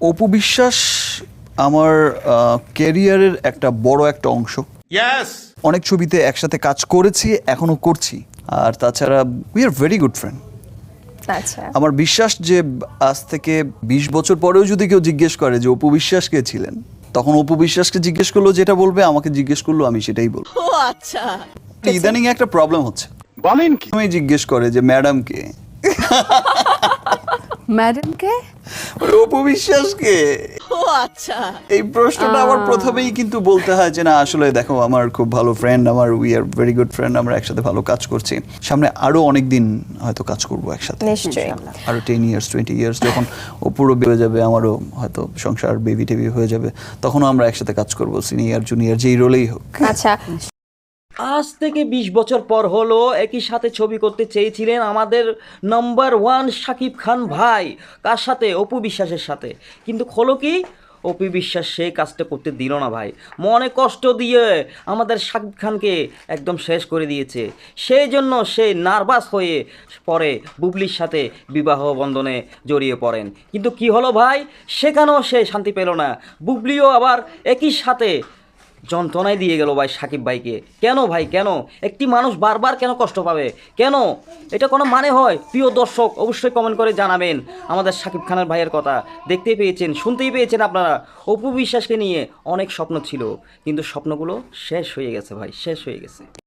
অপু বিশ্বাস আমার ক্যারিয়ারের একটা বড় একটা অংশ! অনেক ছবিতে একসাথে কাজ করেছি এখনও করছি। আর তাছাড়া we are very good friend আচ্ছা। আমার বিশ্বাস যে আজ থেকে বিশ বছর পরেও যদি কেউ জিজ্ঞেস করে যে অপু বিশ্বাস কে ছিলেন তখন অপু বিশ্বাসকে জিজ্ঞেস করল যেটা বলবে আমাকে জিজ্ঞেস করল আমি সেটাই বলব। আচ্ছা। ইদানিং একটা প্রবলেম হচ্ছে। বলেন কি? জিজ্ঞেস করে যে ম্যাডাম কে? ম্যাডামকে মানে অপু ও আচ্ছা। এই প্রশ্নটা আমার প্রথমেই কিন্তু বলতে হয় যে না আসলে দেখো আমার খুব ভালো ফ্রেন্ড আমার we are very good friend আমরা একসাথে ভালো কাজ করছি। সামনে আরও অনেক দিন হয়তো কাজ করব একসাথে। নিশ্চয়ই। আরও টেন ইয়ার্স টোয়েন্টি ইয়ার্স যখন ও পুরো বেড়ে যাবে আমারও হয়তো সংসার বেবি টেবি হয়ে যাবে তখনও আমরা একসাথে কাজ করব সিনিয়র জুনিয়র যেই রোলেই হোক। আচ্ছা আজ থেকে ২০ বছর পর হলো একই সাথে ছবি করতে চেয়েছিলেন আমাদের নাম্বার ওয়ান শাকিব খান ভাই। কার সাথে? অপু বিশ্বাসের সাথে। কিন্তু হলো কি? অপু বিশ্বাস সেই কাজটা করতে দিল না ভাই। মনে কষ্ট দিয়ে আমাদের শাকিব খানকে একদম শেষ করে দিয়েছে। সেই জন্য সে নার্ভাস হয়ে পরে বুবলির সাথে বিবাহ বন্ধনে জড়িয়ে পড়েন। কিন্তু কি হলো ভাই? সেখানেও সে শান্তি পেল না। বুবলিও আবার একই সাথে যন্ত্রণায় দিয়ে গেল ভাই সাকিব ভাইকে। কেন ভাই, কেন? একটি মানুষ বারবার কেন কষ্ট পাবে? কেন? এটা কোনো মানে হয়? প্রিয় দর্শক, অবশ্যই কমেন্ট করে জানাবেন। আমাদের সাকিব খানের ভাইয়ের কথা। দেখতে পেয়েছেন, শুনতেই পেয়েছেন আপনারা। অপু বিশ্বাসকে নিয়ে অনেক স্বপ্ন ছিল, কিন্তু স্বপ্নগুলো শেষ হয়ে গেছে ভাই, শেষ হয়ে গেছে।